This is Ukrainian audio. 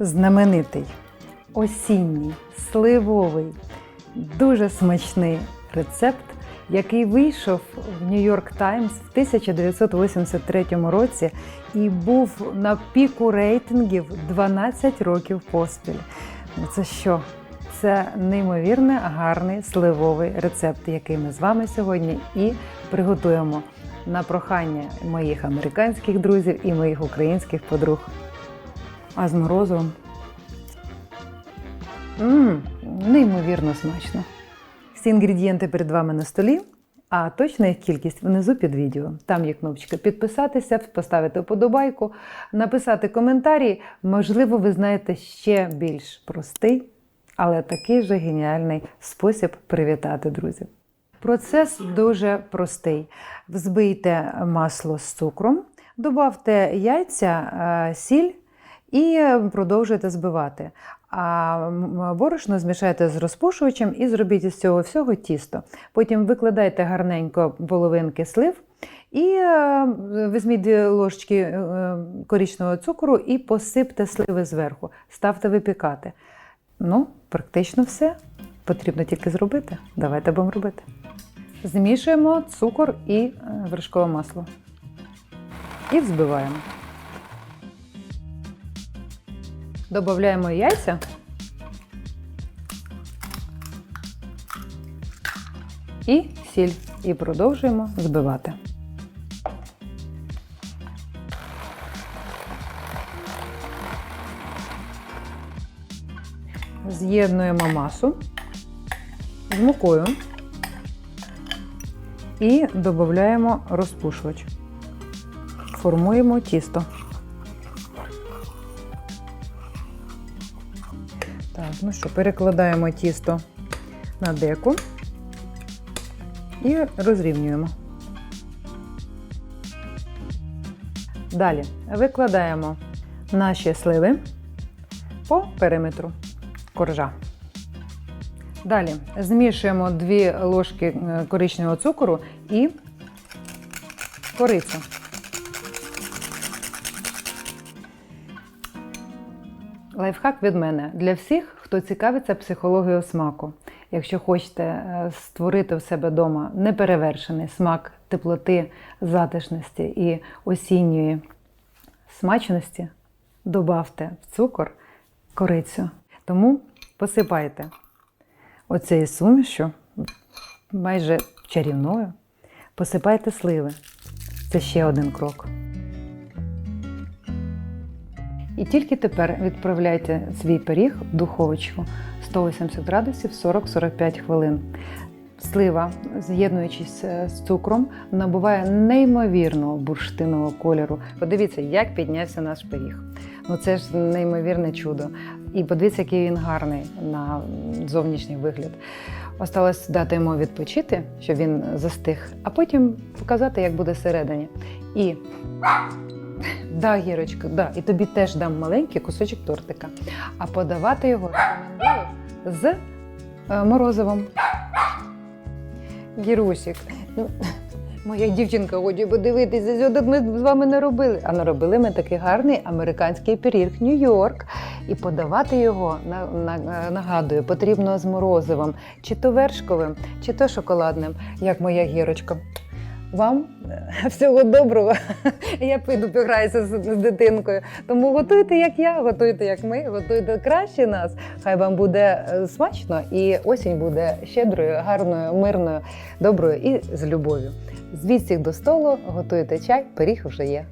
знаменитий, осінній, сливовий, дуже смачний рецепт, який вийшов в Нью-Йорк Таймс в 1983 році і був на піку рейтингів 12 років поспіль. Ну це що? Це неймовірно гарний сливовий рецепт, який ми з вами сьогодні і приготуємо на прохання моїх американських друзів і моїх українських подруг. А з морозивом. Мм, неймовірно смачно. Всі інгредієнти перед вами на столі, а точна їх кількість внизу під відео. Там є кнопочка підписатися, поставити вподобайку, написати коментарі. Можливо, ви знаєте ще більш простий, але такий же геніальний спосіб привітати друзів. Процес дуже простий. Взбийте масло з цукром, додавте яйця, е, сіль і продовжуйте збивати. А борошно змішайте з розпушувачем і зробіть із цього всього тісто. Потім викладайте гарненько половинки слив і е, візьміть дві ложечки е, корічного цукру і посипте сливи зверху. Ставте випікати. Ну, практично все. Потрібно тільки зробити. Давайте будемо робити. Змішуємо цукор і е, вершкове масло. І взбиваємо. Додаємо яйця. І сіль. І продовжуємо збивати. З'єднуємо масу з мукою і додаємо розпушувач. Формуємо тісто. Так, ну що, перекладаємо тісто на деку і розрівнюємо. Далі викладаємо наші сливи по периметру коржа. Далі змішуємо 2 ложки е, коричневого цукру і корицю. Лайфхак від мене для всіх, хто цікавиться психологією смаку. Якщо хочете е, створити в себе вдома неперевершений смак теплоти, затишності і осінньої смачності, добавте в цукор корицю. Тому посипайте оцею сумішю, майже чарівною, посипайте сливи. Це ще один крок. І тільки тепер відправляйте свій пиріг в духовочку 180 градусів 40-45 хвилин. Слива, з'єднуючись е, з цукром, набуває неймовірного бурштинового кольору. Подивіться, як піднявся наш пиріг. Ну це ж неймовірне чудо. І подивіться, який він гарний на зовнішній вигляд. Осталось дати йому відпочити, щоб він застиг, а потім показати, як буде всередині. І Да, Гірочка, да. І тобі теж дам маленький кусочок тортика. А подавати його з е, морозивом. Гірусік. Ну, моя дівчинка хоче подивитися, тут ми з вами не робили. А наробили ми такий гарний американський пиріг Нью-Йорк. І подавати його, на, нагадую, потрібно з морозивом, чи то вершковим, чи то шоколадним, як моя гірочка. Вам е, всього доброго. Я піду пограюся з, з дитинкою. Тому готуйте, як я, готуйте, як ми, готуйте краще нас. Хай вам буде е, смачно і осінь буде щедрою, гарною, мирною, доброю і з любов'ю. Звідси до столу готуйте чай, пиріг вже є.